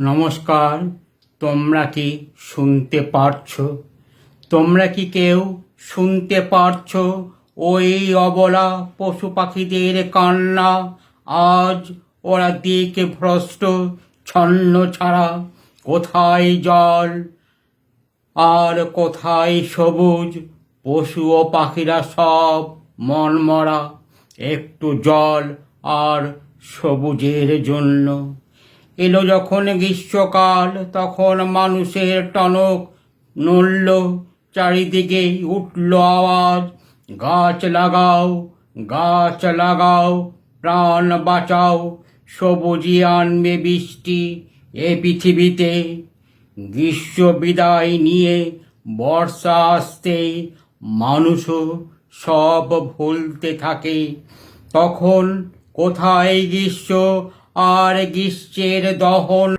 নমস্কার, তোমরা কি শুনতে পারছ? তোমরা কি কেউ শুনতে পারছ? ওই অবলা পশু পাখিদের কান্না। আজ ওরা দিকে ভ্রষ্ট, ছন্ন ছাড়া। কোথায় জল? আর কোথায় সবুজ? পশু ও পাখিরা সব মনমরা। একটু জল আর সবুজের জন্য। এলো যখন গ্রীষ্মকাল, তখন মানুষের টনক নড়ল, চারিদিকে উঠল আওয়াজ, গাছ লাগাও গাছ লাগাও, প্রাণ বাঁচাও সবুজই আনবে বৃষ্টি এ পৃথিবীতে। গ্রীষ্ম বিদায় নিয়ে বর্ষা আসতেই মানুষও সব ভুলতে থাকে। তখন কোথায় গ্রীষ্ম? আর গ্রীষ্মের দহন